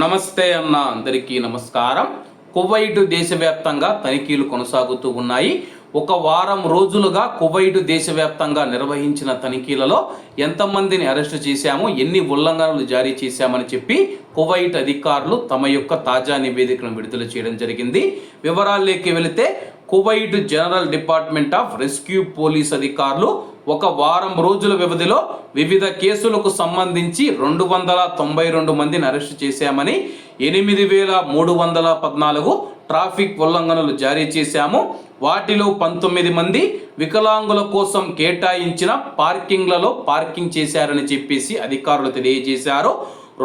నమస్తే అన్న అందరికీ నమస్కారం. కువైట్ దేశవ్యాప్తంగా తనిఖీలు కొనసాగుతూ ఉన్నాయి. ఒక వారం రోజులుగా కువైట్ దేశవ్యాప్తంగా నిర్వహించిన తనిఖీలలో ఎంతమందిని అరెస్టు చేశాము ఎన్ని ఉల్లంఘనలు జారీ చేశామని చెప్పి కువైట్ అధికారులు తమ యొక్క తాజా నివేదికను విడుదల చేయడం జరిగింది. వివరాల్లోకి వెళితే Kuwait general department of rescue police అధికారులు ఒక వారం రోజుల వ్యవధిలో వివిధ కేసులకు సంబంధించి రెండు వందల తొంభై రెండు మందిని అరెస్టు చేశామని ఎనిమిది వేల మూడు వందల పద్నాలుగు ట్రాఫిక్ ఉల్లంఘనలు జారీ చేశాము. వాటిలో పంతొమ్మిది మంది వికలాంగుల కోసం కేటాయించిన పార్కింగ్లలో పార్కింగ్ చేశారని చెప్పేసి అధికారులు తెలియజేశారు.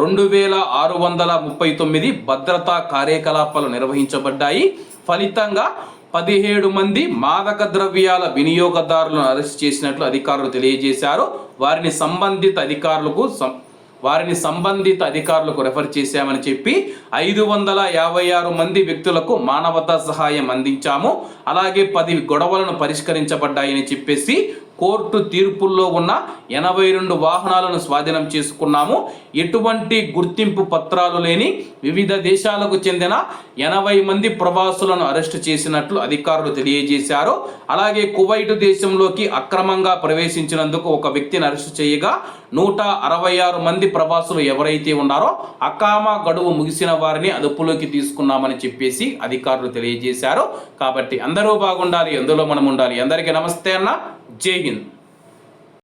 రెండు వేల ఆరు వందల ముప్పై తొమ్మిది భద్రతా కార్యకలాపాలు నిర్వహించబడ్డాయి. ఫలితంగా పదిహేడు మంది మాదక ద్రవ్యాల వినియోగదారులను అరెస్ట్ చేసినట్లు అధికారులు తెలియజేశారు. వారిని సంబంధిత అధికారులకు సం- వారిని సంబంధిత అధికారులకు రెఫర్ చేశామని చెప్పి ఐదు వందల యాభై ఆరు మంది వ్యక్తులకు మానవతా సహాయం అందించాము. అలాగే పది గొడవలను పరిష్కరించబడ్డాయని చెప్పేసి కోర్టు తీర్పుల్లో ఉన్న ఎనభై రెండు వాహనాలను స్వాధీనం చేసుకున్నాము. ఎటువంటి గుర్తింపు పత్రాలు లేని వివిధ దేశాలకు చెందిన ఎనభై మంది ప్రవాసులను అరెస్టు చేసినట్లు అధికారులు తెలియజేశారు. అలాగే కువైట్ దేశంలోకి అక్రమంగా ప్రవేశించినందుకు ఒక వ్యక్తిని అరెస్టు చేయగా నూట అరవై ఆరు మంది ప్రవాసులు ఎవరైతే ఉన్నారో అకామా గడువు ముగిసిన వారిని అదుపులోకి తీసుకున్నామని చెప్పేసి అధికారులు తెలియజేశారు. కాబట్టి అందరూ బాగుండాలి అందులో మనం ఉండాలి. అందరికీ నమస్తే అన్న. జై హింద్